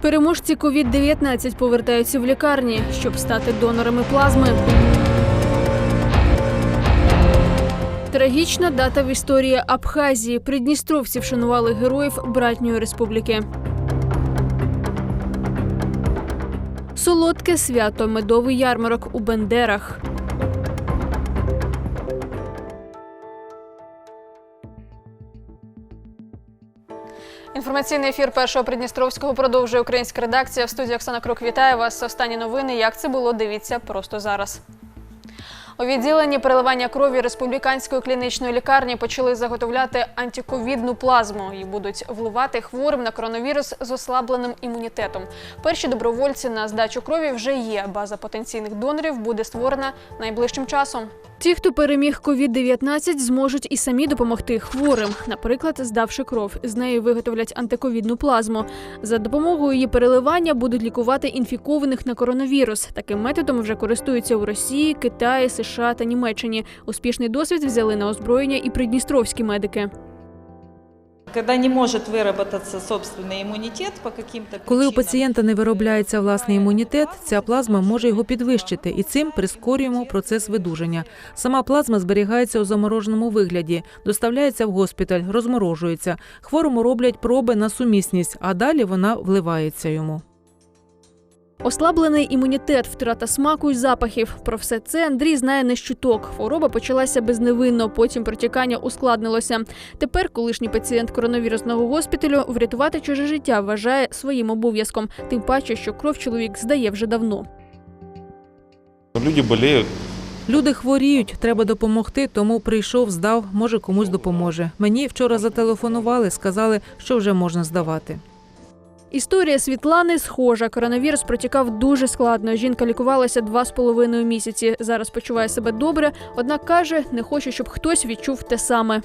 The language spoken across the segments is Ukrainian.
Переможці COVID-19 повертаються в лікарні, щоб стати донорами плазми. Трагічна дата в історії Абхазії. Придністровці вшанували героїв братньої республіки. Солодке свято медовий ярмарок у Бендерах. Інформаційний ефір першого Придністровського продовжує українська редакція. В студії Оксана Крук вітає вас. Останні новини. Як це було? Дивіться просто зараз. У відділенні переливання крові республіканської клінічної лікарні почали заготовляти антиковідну плазму і будуть вливати хворим на коронавірус з ослабленим імунітетом. Перші добровольці на здачу крові вже є. База потенційних донорів буде створена найближчим часом. Ті, хто переміг COVID-19, зможуть і самі допомогти хворим, наприклад, здавши кров. З неї виготовлять антиковідну плазму. За допомогою її переливання будуть лікувати інфікованих на коронавірус. Таким методом вже користуються у Росії, Китаї, США та Німеччині. Успішний досвід взяли на озброєння і придністровські медики. Когда не може виробитися собственний імунітет, по каким-то Коли у пацієнта не виробляється власний імунітет, ця плазма може його підвищити, і цим прискорюємо процес видуження. Сама плазма зберігається у замороженому вигляді, доставляється в госпіталь, розморожується. Хворому роблять проби на сумісність, а далі вона вливається йому. Ослаблений імунітет, втрата смаку й запахів. Про все це Андрій знає не з чуток. Хвороба почалася безневинно, потім протікання ускладнилося. Тепер колишній пацієнт коронавірусного госпіталю врятувати чуже життя вважає своїм обов'язком, тим паче, що кров чоловік здає вже давно. Люди болеют. Люди хворіють, треба допомогти, тому прийшов, здав, може комусь допоможе. Мені вчора зателефонували, сказали, що вже можна здавати. Історія Світлани схожа. Коронавірус протікав дуже складно. Жінка лікувалася два з половиною місяці. Зараз почуває себе добре, однак каже, не хоче, щоб хтось відчув те саме.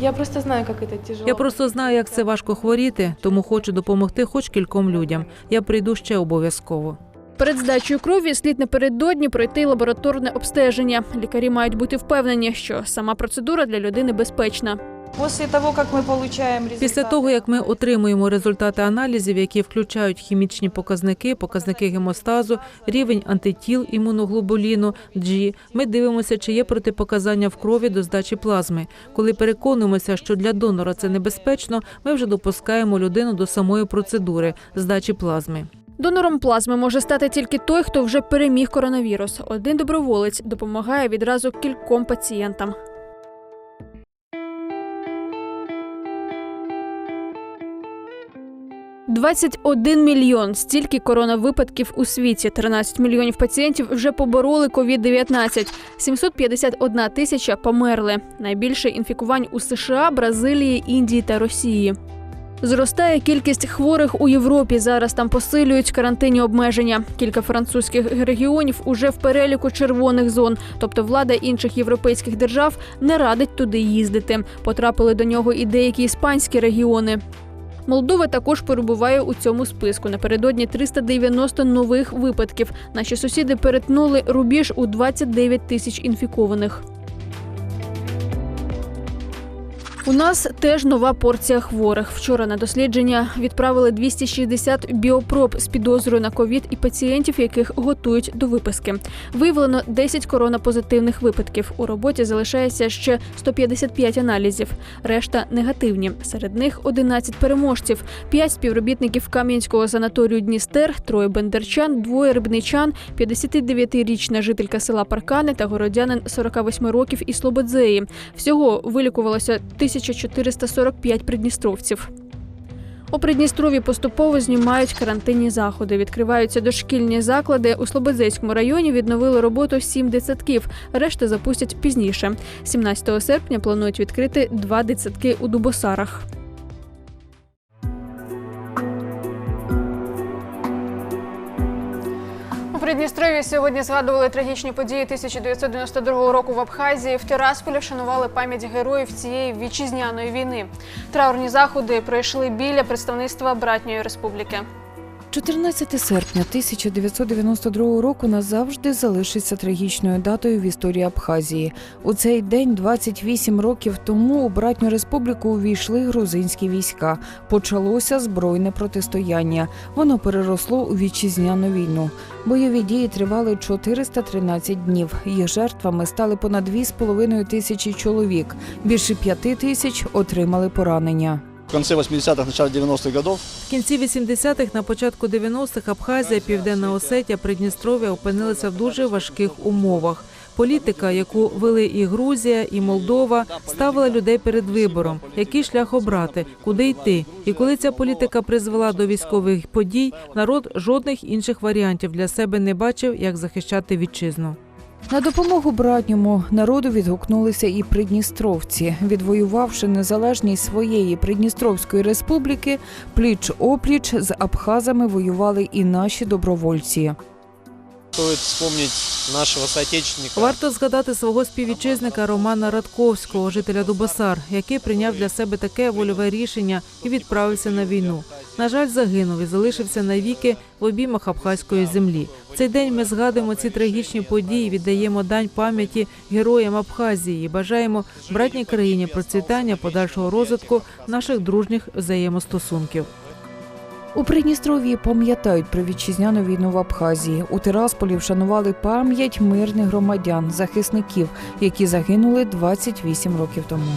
Я просто знаю, как это тяжело. Я просто знаю, як це важко хворіти, тому хочу допомогти хоч кільком людям. Я прийду ще обов'язково. Перед здачею крові слід напередодні пройти лабораторне обстеження. Лікарі мають бути впевнені, що сама процедура для людини безпечна. После как мы получаем результаты, Після того, як ми отримуємо результати аналізів, які включають хімічні показники, показники гемостазу, рівень антитіл імуноглобуліну G, ми дивимося, чи є протипоказання в крові до здачі плазми. Коли переконуємося, що для донора це небезпечно, ми вже допускаємо людину до самої процедури здачі плазми. Донором плазми може стати тільки той, хто вже переміг коронавірус. Один доброволець допомагає відразу кільком пацієнтам. «21 мільйон стільки коронавипадків у світі. 13 мільйонів пацієнтів вже побороли COVID-19. 751 тисяча померли. Найбільше інфікувань у США, Бразилії, Індії та Росії. Зростає кількість хворих у Європі. Зараз там посилюють карантинні обмеження. Кілька французьких регіонів уже в переліку червоних зон. Тобто влада інших європейських держав не радить туди їздити. Потрапили до нього і деякі іспанські регіони. Молдова також перебуває у цьому списку. Напередодні 390 нових випадків. Наші сусіди перетнули рубіж у 29 тисяч інфікованих. У нас теж нова порція хворих. Вчора на дослідження відправили 260 біопроб з підозрою на ковід і пацієнтів, яких готують до виписки. Виявлено 10 коронапозитивних випадків. У роботі залишається ще 155 аналізів. Решта негативні. Серед них 11 переможців, 5 співробітників Кам'янського санаторію Дністер, троє бендерчан, двоє рибничан, 59-річна жителька села Паркани та городянин 48 років із Слободзеї. Всього вилікувалося 1445 придністровців. У Придністрові поступово знімають карантинні заходи. Відкриваються дошкільні заклади. У Слободзейському районі відновили роботу сім дитсадків. Решта запустять пізніше. 17 серпня планують відкрити два дитсадки у Дубосарах. У Придністрові сьогодні згадували трагічні події 1992 року в Абхазії. В Тирасполі вшанували пам'ять героїв цієї вітчизняної війни. Траурні заходи пройшли біля представництва братньої республіки. 14 серпня 1992 року назавжди залишиться трагічною датою в історії Абхазії. У цей день, 28 років тому, у братню республіку увійшли грузинські війська. Почалося збройне протистояння. Воно переросло у вітчизняну війну. Бойові дії тривали 413 днів. Їх жертвами стали понад 2,5 тисячі чоловік. Більше п'яти тисяч отримали поранення. В конце 80-х, начале 90-х годов В кінці 80-х, на початку 90-х Абхазія, Південна Осетія, Придністров'я опинилися в дуже важких умовах. Політика, яку вели і Грузія, і Молдова, ставила людей перед вибором, який шлях обрати, куди йти. І коли ця політика призвела до військових подій, народ жодних інших варіантів для себе не бачив, як захищати вітчизну. На допомогу братньому народу відгукнулися і придністровці, відвоювавши незалежність своєї Придністровської республіки, пліч опліч з абхазами воювали і наші добровольці. Стоит вспомнить нашего соотечественника. Варто згадати свого співвітчизника Романа Радковського, жителя Дубасар, який прийняв для себе таке вольове рішення і відправився на війну. На жаль, загинув і залишився навіки в обіймах абхазької землі. В цей день ми згадуємо ці трагічні події, віддаємо дань пам'яті героям Абхазії і бажаємо братній країні процвітання, подальшого розвитку наших дружніх взаємостосунків. У Придністров'ї пам'ятають про вітчизняну війну в Абхазії. У Тирасполі вшанували пам'ять мирних громадян, захисників, які загинули 28 років тому.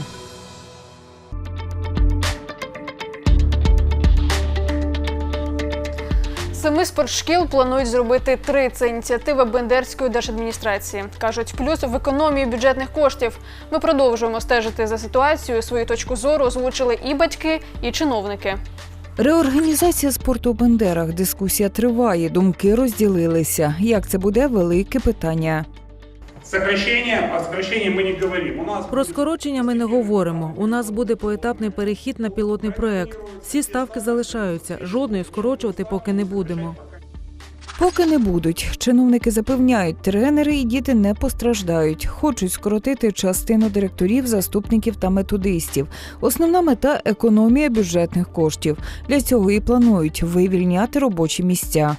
Семи спортшкіл планують зробити три. Це ініціатива Бендерської держадміністрації. кажуть, плюс в економії бюджетних коштів. Ми продовжуємо стежити за ситуацією. Свою точку зору озвучили і батьки, і чиновники. Реорганізація спорту у Бендерах. Дискусія триває. Думки розділилися. Як це буде велике питання. Сокращение, а сокращении ми не говорим. У нас Про скорочення ми не говоримо. У нас буде поетапний перехід на пілотний проект. Всі ставки залишаються. Жодної скорочувати поки не будемо. Поки не будуть. Чиновники запевняють, тренери і діти не постраждають. Хочуть скоротити частину директорів, заступників та методистів. Основна мета економія бюджетних коштів. Для цього і планують вивільняти робочі місця.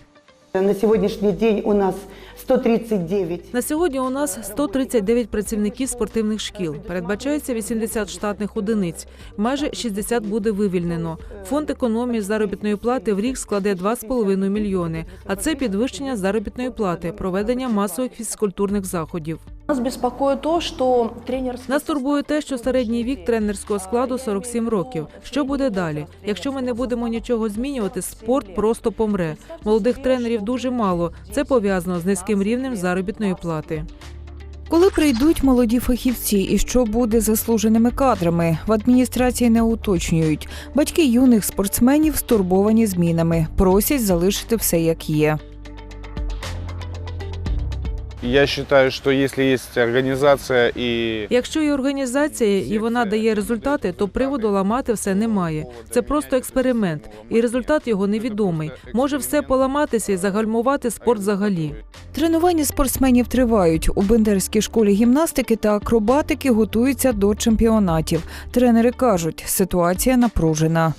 На сьогоднішній день у нас 139 На сьогодні у нас 139 працівників спортивних шкіл. Передбачається 80 штатних одиниць. Майже 60 буде вивільнено. Фонд економії заробітної плати в рік складе 2,5 мільйони. А це підвищення заробітної плати, проведення масових фізкультурних заходів. Нас беспокоит то, что тренер... Нас турбує те, що середній вік тренерського складу 47 років. Що буде далі? Якщо ми не будемо нічого змінювати, спорт просто помре. Молодих тренерів дуже мало. Це пов'язано з низьким рівнем заробітної плати. Коли прийдуть молоді фахівці і що буде заслуженими кадрами, в адміністрації не уточнюють. Батьки юних спортсменів стурбовані змінами, просять залишити все як є. Я считаю, что если есть организация и Якщо є організація і вона дає результати, то приводу ламати все немає. Це просто експеримент, і результат його невідомий. Може все поламатися і загальмувати спорт взагалі. Тренування спортсменів тривають. У Бендерській школі гімнастики та акробатики готуються до чемпіонатів. Тренери кажуть, ситуація напружена.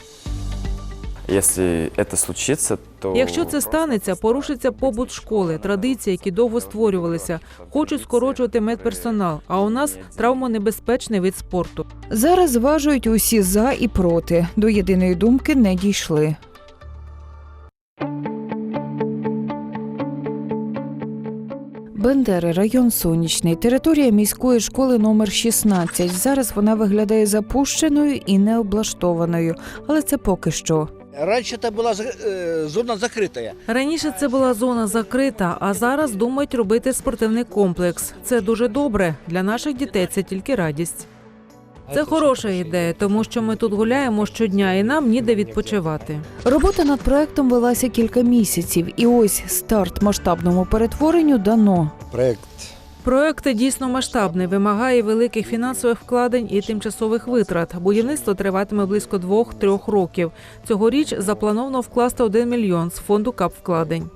Если это случится, то... Якщо це станеться, порушиться побут школи, традиції, які довго створювалися. Хочуть скорочувати медперсонал. А у нас травмонебезпечний вид спорту. Зараз зважують усі за і проти. До єдиної думки не дійшли. Бендери, район Сонячний, територія міської школи номер 16. Зараз вона виглядає запущеною і необлаштованою, але це поки що. раньше это была за- э, зона закрытая. Раніше це була зона закрита, а зараз думають робити спортивний комплекс. Це дуже добре. Для наших дітей це тільки радість. Це хороша ідея, тому що ми тут гуляємо щодня і нам ніде відпочивати. Робота над проектом велася кілька місяців, і ось старт масштабному перетворенню дано. Проект Проект дійсно масштабний, вимагає великих фінансових вкладень і тимчасових витрат. Будівництво триватиме близько двох-трьох років. Цьогоріч заплановано вкласти 1 мільйон з фонду капвкладень.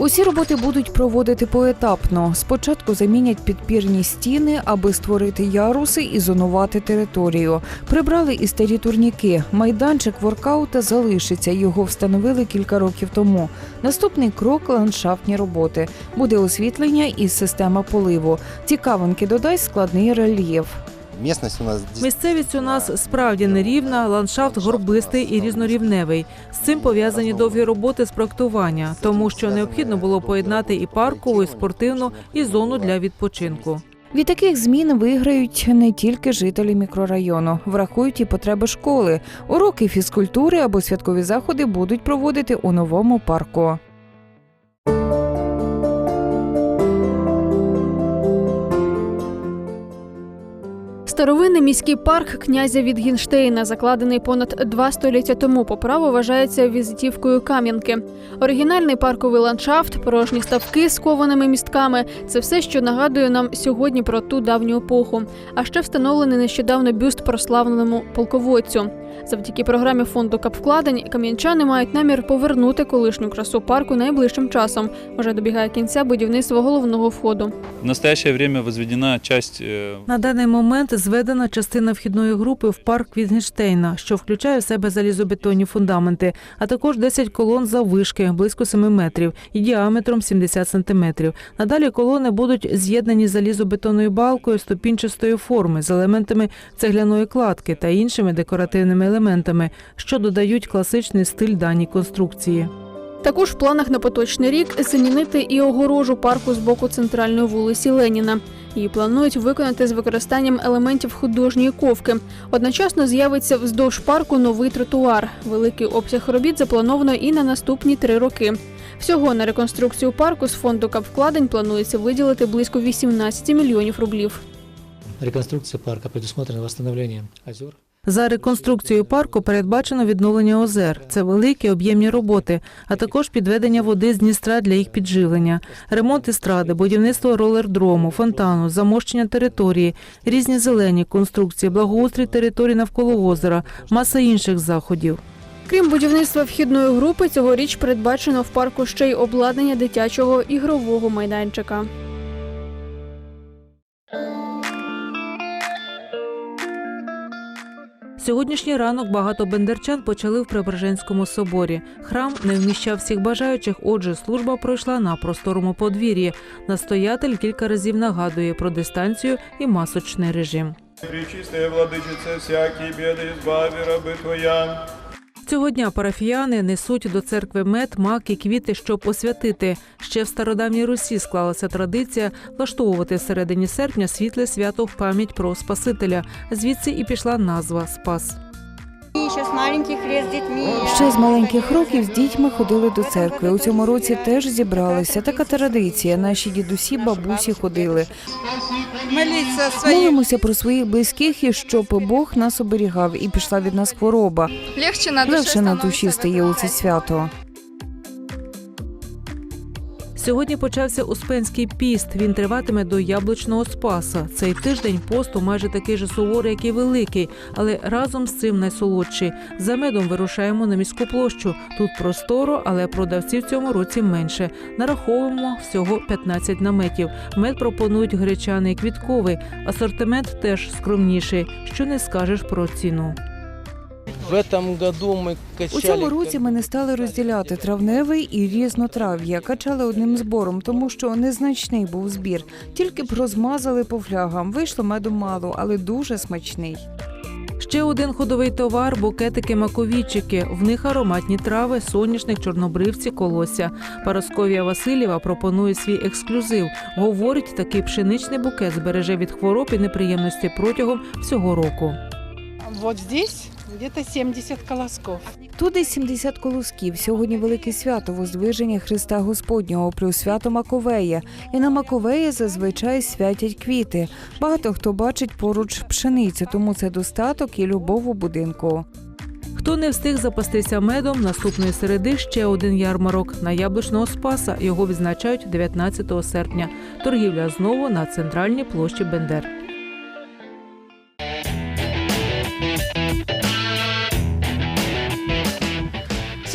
Усі роботи будуть проводити поетапно. Спочатку замінять підпірні стіни, аби створити яруси і зонувати територію. Прибрали і старі турніки. Майданчик воркаута залишиться. Його встановили кілька років тому. Наступний крок ландшафтні роботи. Буде освітлення і система поливу. Цікавинки додасть складний рельєф. Местность у нас Місцевість у нас справді нерівна, ландшафт горбистий і різнорівневий. З цим пов'язані довгі роботи з проектування, тому що необхідно було поєднати і паркову, і спортивну, і зону для відпочинку. Від таких змін виграють не тільки жителі мікрорайону, врахують і потреби школи. Уроки фізкультури або святкові заходи будуть проводити у новому парку. Старовинний міський парк князя Відгінштейна, закладений понад два століття тому, по праву вважається візитівкою Кам'янки. Оригінальний парковий ландшафт, порожні ставки з кованими містками це все, що нагадує нам сьогодні про ту давню епоху. А ще встановлений нещодавно бюст прославленому полководцю. Завдяки програмі фонду капвкладень кам'янчани мають намір повернути колишню красу парку найближчим часом. Вже добігає кінця будівництва головного входу. В настоящее время возведена часть э, На даний момент зведена частина вхідної групи в парк Вітгенштейна, що включає в себе залізобетонні фундаменти, а також 10 колон заввишки близько 7 метрів і діаметром 70 сантиметрів. Надалі колони будуть з'єднані залізобетонною балкою ступінчастої форми з елементами цегляної кладки та іншими декоративними елементами, що додають класичний стиль даній конструкції. Також в планах на поточний рік замінити і огорожу парку з боку центральної вулиці Леніна. Її планують виконати з використанням елементів художньої ковки. Одночасно з'явиться вздовж парку новий тротуар. Великий обсяг робіт заплановано і на наступні три роки. Всього на реконструкцію парку з фонду капвкладень планується виділити близько 18 мільйонів рублів. реконструкция парка предусмотрено восстановление озер. За реконструкцією парку передбачено відновлення озер. Це великі об'ємні роботи, а також підведення води з Дністра для їх підживлення, ремонт естради, будівництво ролердрому, фонтану, замощення території, різні зелені конструкції, благоустрій території навколо озера, маса інших заходів. Крім будівництва вхідної групи, цьогоріч передбачено в парку ще й обладнання дитячого ігрового майданчика. Сьогоднішній ранок багато бендерчан почали в Преображенському соборі. Храм не вміщав всіх бажаючих, отже, служба пройшла на просторому подвір'ї. Настоятель кілька разів нагадує про дистанцію і масочний режим. Пречистая владычица, всякие беды избави, рабы Твоя. Цього дня парафіяни несуть до церкви мед, мак і квіти, щоб освятити. Ще в стародавній Русі склалася традиція влаштовувати середині серпня світле свято в пам'ять про Спасителя. Звідси і пішла назва Спас. Ще з маленьких років з дітьми ходили до церкви. У цьому році теж зібралися. Така традиція. Наші дідусі, бабусі ходили. Молимося про своїх близьких і щоб Бог нас оберігав і пішла від нас хвороба. Легче на Легше на душі стає у це свято. Сьогодні почався Успенський піст. Він триватиме до яблучного спаса. Цей тиждень посту майже такий же суворий, як і великий, але разом з цим найсолодший. За медом вирушаємо на міську площу. Тут просторо, але продавців цьому році менше. Нараховуємо всього 15 наметів. Мед пропонують гречаний квітковий. Асортимент теж скромніший. Що не скажеш про ціну. У цьому році ми не стали розділяти травневий і різнотрав'я. Качали одним збором, тому що незначний був збір. Тільки б розмазали по флягам. Вийшло меду мало, але дуже смачний. Ще один ходовий товар букетики маковійчики. В них ароматні трави, соняшник, чорнобривці, колосся. Парасковія Васильєва пропонує свій ексклюзив. Говорить, такий пшеничний букет збереже від хвороб і неприємності протягом всього року. Вот здесь где-то 70 колосков. Тут десь 70 колосків. Сьогодні велике свято Воздвиження Христа Господнього плюс свято Маковея. І на Маковея зазвичай святять квіти. Багато хто бачить поруч пшеницю, тому це достаток і любов у будинку. Хто не встиг запастися медом, наступної середи ще один ярмарок на яблучного спаса. Його відзначають 19 серпня. Торгівля знову на центральній площі Бендер.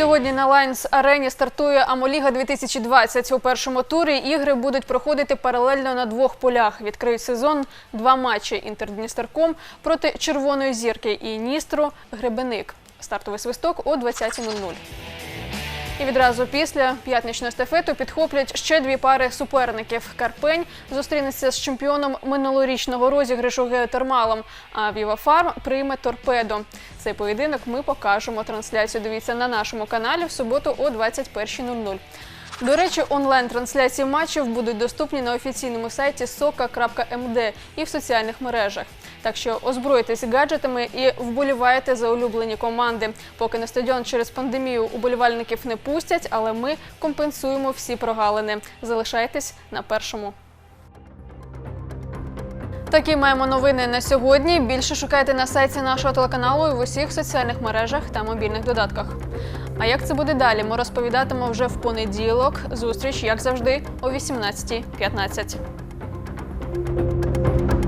Сьогодні на Лайнс Арені стартує Амоліга 2020. У першому турі ігри будуть проходити паралельно на двох полях. Відкриють сезон два матчі інтердністерком проти Червоної зірки і Ністру Гребеник. Стартовий свисток о 20.00. І відразу після п'ятничної естафету підхоплять ще дві пари суперників. Карпень зустрінеться з чемпіоном минулорічного розіграшу геотермалом. А Віва Фарм прийме торпедо. Цей поєдинок ми покажемо. Трансляцію дивіться на нашому каналі в суботу о 21.00. До речі, онлайн-трансляції матчів будуть доступні на офіційному сайті soka.md і в соціальних мережах. Так що озбройтесь гаджетами і вболівайте за улюблені команди. Поки на стадіон через пандемію уболівальників не пустять, але ми компенсуємо всі прогалини. Залишайтесь на першому. Такі маємо новини на сьогодні. Більше шукайте на сайті нашого телеканалу і в усіх соціальних мережах та мобільних додатках. А як це буде далі? Ми розповідатимемо вже в понеділок. Зустріч, як завжди, о 18.15.